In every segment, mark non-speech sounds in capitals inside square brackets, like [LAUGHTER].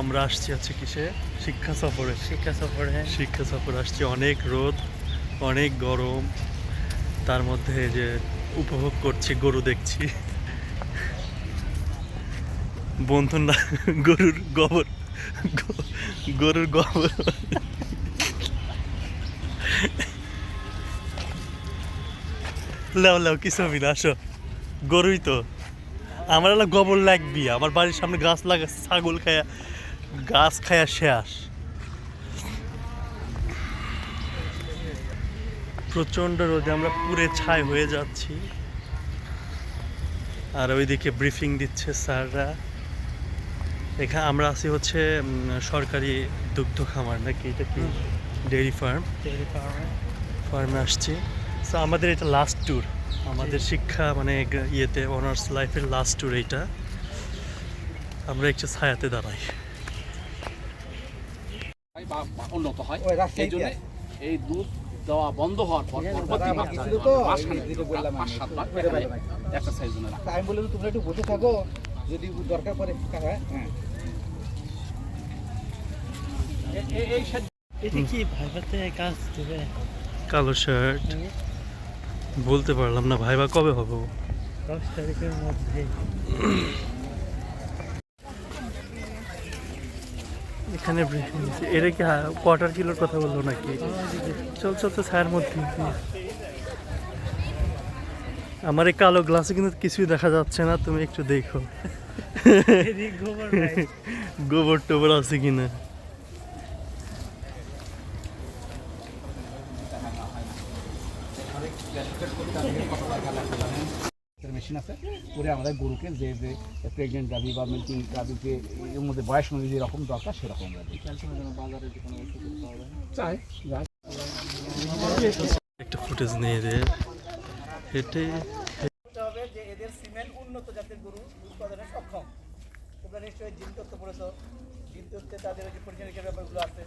আমরা আসছি হচ্ছে কিসে? শিক্ষা সফরে। শিক্ষা সফরে। শিক্ষা সফর আসছি অনেক রোদ অনেক গরম। তার মধ্যে যে উপভোগ করছি গরু দেখছি। বন্ধু না গরুর গোবর গরুর গোবর। লাও লাও কি ছবি না আসো। গরুই তো। আমার হলো গোবর লাগবি আমার বাড়ির সামনে গাছ লাগা ছাগল খায়া গাছ খায়া শেষ। প্রচণ্ড রোদে আমরা পুরে ছাই হয়ে যাচ্ছি। আর ওইদিকে ব্রিফিং দিচ্ছে স্যাররা। এখানে আমরা আছি হচ্ছে সরকারি দুগ্ধ খামার নাকি এটা কি? ডেয়ারি ফার্ম ডেয়ারি ফার্মে ফার্মে আসছি। সো আমাদের এটা লাস্ট ট্যুর আমাদের শিক্ষা মানে ইয়েতে অনার্স লাইফের লাস্ট ট্যুর এইটা। আমরা একটু ছায়াতে দাঁড়াই। উন্নত হয়। এই জন্য এই দুধ দেওয়া বন্ধ হওয়ার পর পরবর্তী পাঁচ আমি, সাতবার একটু বললাম তোমরা একটু বসে থাকো যদি দরকার পড়ে হ্যাঁ। হ্যাঁ। এটা কি ভাইভাতে কাজ দেবে কালো শার্ট বলতে পারলাম না ভাইবা কবে হবে দশ তারিখের মধ্যে। এখানে। এটা কি কোয়ার্টার কিলোর কথা বলল নাকি? চল চল তো ছায়ার মধ্যে। আমার এই কালো গ্লাসে কিন্তু কিছুই দেখা যাচ্ছে না তুমি একটু দেখো। গোবর গোবর টোবর আছে কিনা? মেশিন আছে। করে আমাদের গরুকে যে যে প্রেগনেন্ট গাভি বা মিল্কিং গাভিকে এর মধ্যে বয়স অনুযায়ী যেরকম দরকার সেরকম চাই একটা ফুটেজ নিয়ে দে। হেঁটে হবে যে এদের সিমেন্ট উন্নত জাতের গরু উৎপাদনে সক্ষম। তোমরা নিশ্চয়ই জিন তত্ত্ব পড়েছো। জিন তত্ত্বে তাদের ওই যে পরীক্ষা ব্যাপারগুলো আছে।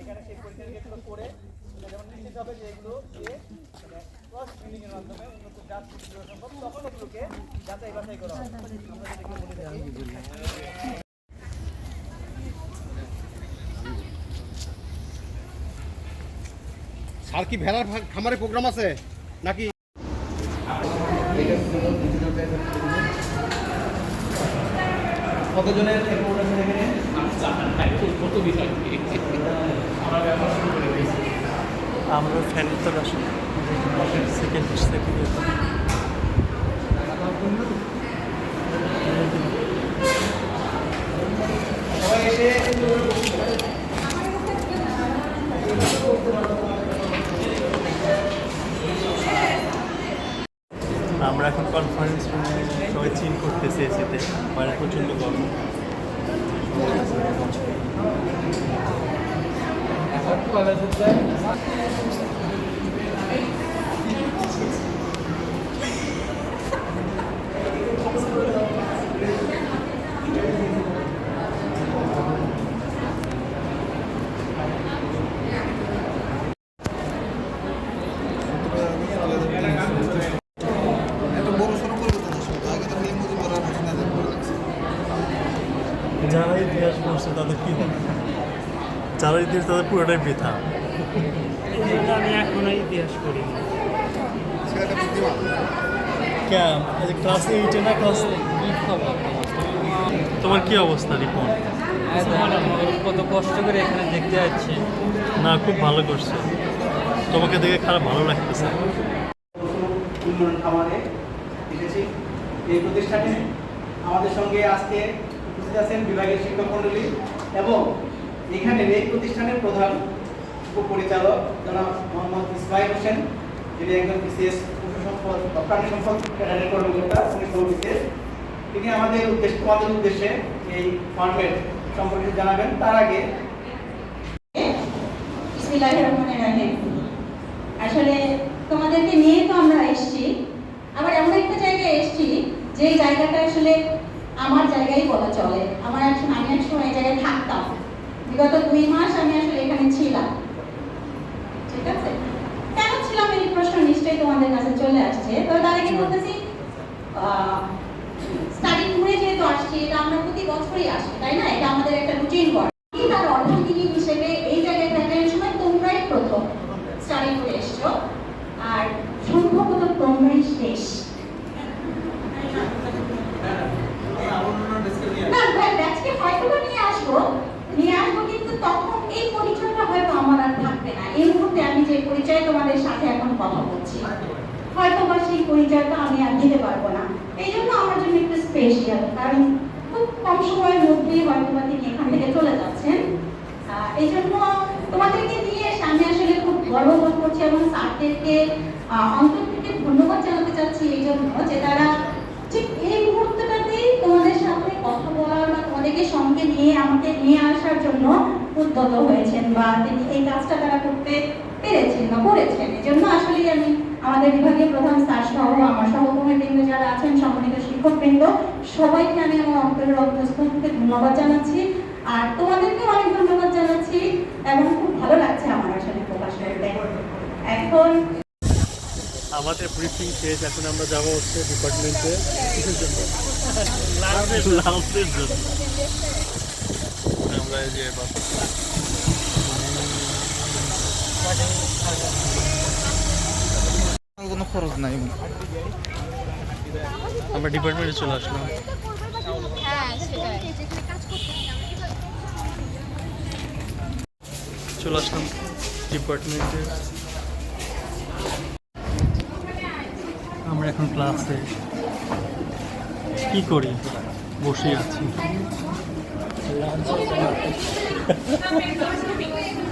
এখানে সেই পরীক্ষা করে যেমন নিশ্চিত হবে যে এগুলো দিয়ে ওগুলোকে যাচাই বাছাই করা থাকি আর কি ভেড়ার খামারে প্রোগ্রাম আছে? নাকি কতজনের থেকে কত বিষয়। আমরা ফ্যানের তো আসি। সেকেন্ড সেকেন্ড সবাই এসে esse, esse tem. Mas eu continuo igual. যারা ইতিহাস পড়ছে তাদের কি হবে? যারা ইতিহাস তাদের পুরোটাই বৃথা। আমি এখনও ইতিহাস করি। ক্লাস এইটে না ক্লাস তোমার কি অবস্থা রিপন? কত কষ্ট করে এখানে দেখতে যাচ্ছি। না খুব ভালো করছে। তোমাকে দেখে খারাপ ভালো লাগতেছে। উন্নয়ন খামারে এসেছি। এই প্রতিষ্ঠানে আমাদের সঙ্গে আজকে উপস্থিত আছেন বিভাগের শিক্ষক মণ্ডলী এবং এখানের এই প্রতিষ্ঠানের প্রধান উপপরিচালক জনাব মোহাম্মদ ইসমাইল হোসেন, যিনি একজন বিশেষ পশু সম্পদ প্রাণী সম্পদ ক্যাডারের কর্মকর্তা, উনি তিনি আমাদের উদ্দেশ্য তোমাদের উদ্দেশ্যে এই ফার্মের সম্পর্কে জানাবেন। তার আগে আসলে তোমাদেরকে নিয়ে তো আমরা এসেছি, আবার এমন একটা জায়গায় এসেছি যে জায়গাটা আসলে আমার জায়গায় বলা চলে। আমার এখন আমি এক সময় এই জায়গায় থাকতাম। বিগত দুই মাস আমি আসলে এখানে ছিলাম। ঠিক আছে? কেন ছিলাম এই প্রশ্ন নিশ্চয়ই তোমাদের কাছে চলে আসছে। তো তার আগে বলতেছি আহ, স্টাডি ঘুরে যেহেতু আসছি এটা আমরা প্রতি বছরই আসি তাই না? এটা আমাদের একটা রুটিন ওয়ার্ক তার অর্থনীতি হিসেবে এই জায়গায় থাকার সময় তোমরাই প্রথম স্টাডি ট্যুরে এসছো আর সম্ভবত তোমরাই শেষ না ভাই ব্যাচকে হয়তো বা নিয়ে আসব নিয়ে আসব কিন্তু তখন এই পরিচয়টা হয়তো আমার আর থাকবে না এই মুহূর্তে আমি যে তোমাদের সাথে এখন কথা বলছি। হয়তো বা সেই পরিচয়টা আমি আর দিতে পারব না। এই জন্য আমার জন্য একটু স্পেশাল কারণ খুব কম সময়ের মধ্যেই হয়তো বা তিনি এখান থেকে চলে যাচ্ছেন। এই জন্য তোমাদেরকে নিয়ে আমি আসলে খুব গর্ববোধ করছি এবং স্যারদেরকে অন্তর থেকে ধন্যবাদ জানাতে চাচ্ছি এই জন্য যে তারা ঠিক এই মুহূর্তটাতেই তোমাদের সাথে কথা বলার বা তোমাদেরকে সঙ্গে নিয়ে আমাকে নিয়ে আসার জন্য উদ্যত হয়েছেন বা তিনি এই কাজটা তারা করতে পেরেছেন বা করেছেন। এই জন্য আসলে আমি আমাদের বিভাগীয় প্রধান স্যার সহ আমার সহকর্মীবৃন্দ যারা আছেন সম্মানিত শিক্ষকবৃন্দ সবাইকে আমি আমার অন্তরের অন্তঃস্থল ধন্যবাদ জানাচ্ছি। আর তোমাদেরকে অনেক ধন্যবাদ জানাচ্ছি এবং খুব ভালো লাগছে আমার আসলে প্রকাশ করতে। এখন আমাদের ব্রিফিং শেষ এখন আমরা যাব হচ্ছে ডিপার্টমেন্টে কিসের জন্য। লাঞ্চের জন্য। আমরা এই যে কোনো খরচ নাই। আমরা ডিপার্টমেন্টে চলে আসলাম। হ্যাঁ চলে আসলাম ডিপার্টমেন্টে আমরা এখন ক্লাসে কি করি? বসে আছি।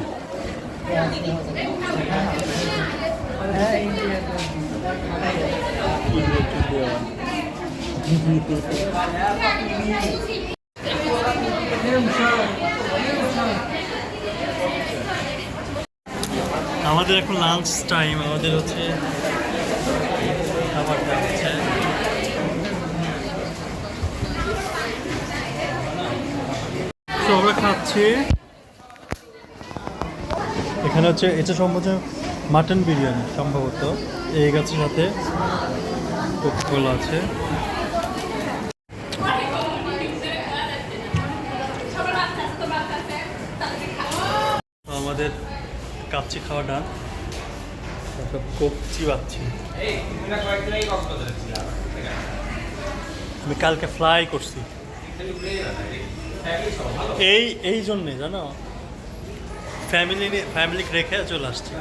[LAUGHS] আমাদের এখন লাঞ্চ টাইম আমাদের হচ্ছে খাবারটা আমরা খাচ্ছি। এখানে হচ্ছে, এটা সম্ভবত মাটন বিরিয়ানি সম্ভবত। এই গাছের সাথে কোলা আছে। আমাদের কাচ্চি খাওয়া ডান। তারপর কপচি পাচ্ছি আমি কালকে ফ্লাই করছি। এই এই জন্যে, জানো? ফ্যামিলি ফ্যামিলি রেখে চলে আসছি